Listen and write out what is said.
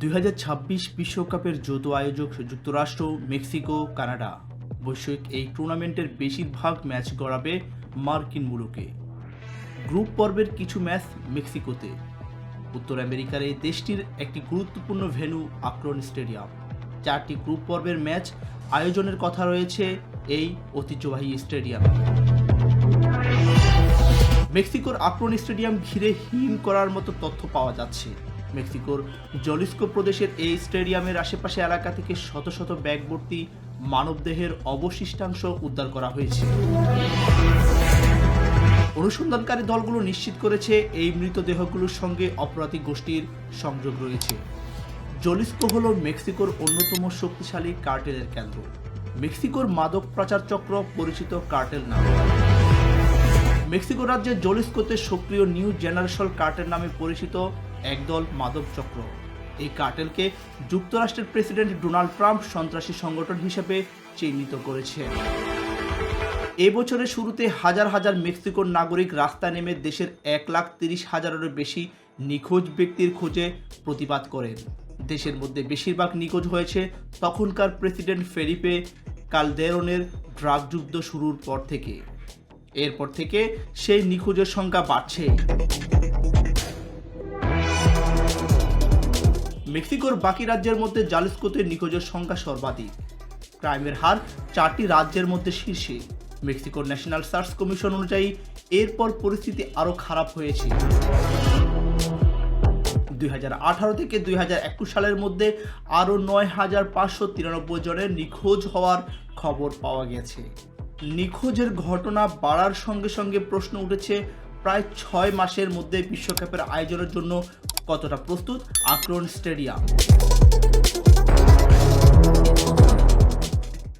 দুই বিশ্বকাপের যৌথ আয়োজক যুক্তরাষ্ট্র, মেক্সিকো, কানাডা। বৈশ্বিক এই টুর্নামেন্টের বেশিরভাগ ম্যাচ গড়াবে মার্কিন মুলুকে। গ্রুপ পর্বের কিছু ম্যাচ মেক্সিকোতে। উত্তর আমেরিকার এই দেশটির একটি গুরুত্বপূর্ণ ভেন্যু, আক্রন স্টেডিয়াম। চারটি গ্রুপ পর্বের ম্যাচ আয়োজনের কথা রয়েছে এই ঐতিহ্যবাহী স্টেডিয়ামে। মেক্সিকোর আক্রন স্টেডিয়াম ঘিরে হিম করার মতো তথ্য পাওয়া যাচ্ছে। মেক্সিকোর জলিস্কো প্রদেশের এই স্টেডিয়ামের আশেপাশে এলাকা থেকে শত শত ব্যাগ ভর্তি মানবদেহের অবশিষ্টাংশ উদ্ধার করা হয়েছে। অনুসন্ধানকারী দলগুলো নিশ্চিত করেছে এই মৃতদেহগুলোর সঙ্গে অপরাধী গোষ্ঠীর সংযোগ রয়েছে। জলিস্কো হল মেক্সিকোর অন্যতম শক্তিশালী কার্টেলের কেন্দ্র। মেক্সিকোর মাদক প্রচার চক্র পরিচিত কার্টেল নামে। মেক্সিকো রাজ্যের জলিস্কোতে সক্রিয় নিউ জেনারেশন কার্টেল নামে পরিচিত একদল মাদক চক্র। এই কার্টেলকে যুক্তরাষ্ট্রের প্রেসিডেন্ট ডোনাল্ড ট্রাম্প সন্ত্রাসী সংগঠন হিসেবে চিহ্নিত করেছেন এ বছরের শুরুতে হাজার হাজার মেক্সিকোর নাগরিক রাস্তায় নেমে দেশের এক লাখ তিরিশ হাজারেরও বেশি নিখোঁজ ব্যক্তির খোঁজে প্রতিবাদ করেন। দেশের মধ্যে বেশিরভাগ নিখোঁজ হয়েছে তখনকার প্রেসিডেন্ট ফেরিপে কালদেরনের ড্রাগ যুদ্ধ শুরুর পর থেকে। এরপর থেকে সেই নিখোঁজের সংখ্যা বাড়ছে। মেক্সিকোর বাকি রাজ্যের মধ্যে জালিস্কোতে নিখোঁজের সংখ্যা সর্বাধিক। ক্রাইমের হার চারটি রাজ্যের মধ্যে শীর্ষে। মেক্সিকোর ন্যাশনাল সার্চ কমিশন অনুযায়ী এরপর পরিস্থিতি আরও খারাপ হয়েছে। দুই হাজার আঠারো থেকে দুই হাজার একুশ সালের মধ্যে আরও নয় হাজার পাঁচশো তিরানব্বই জনের নিখোঁজ হওয়ার খবর পাওয়া গেছে। নিখোঁজের ঘটনা বাড়ার সঙ্গে সঙ্গে প্রশ্ন উঠেছে প্রায় ছয় মাসের মধ্যে বিশ্বকাপের আয়োজনের জন্য কতটা প্রস্তুত? Akron stadium.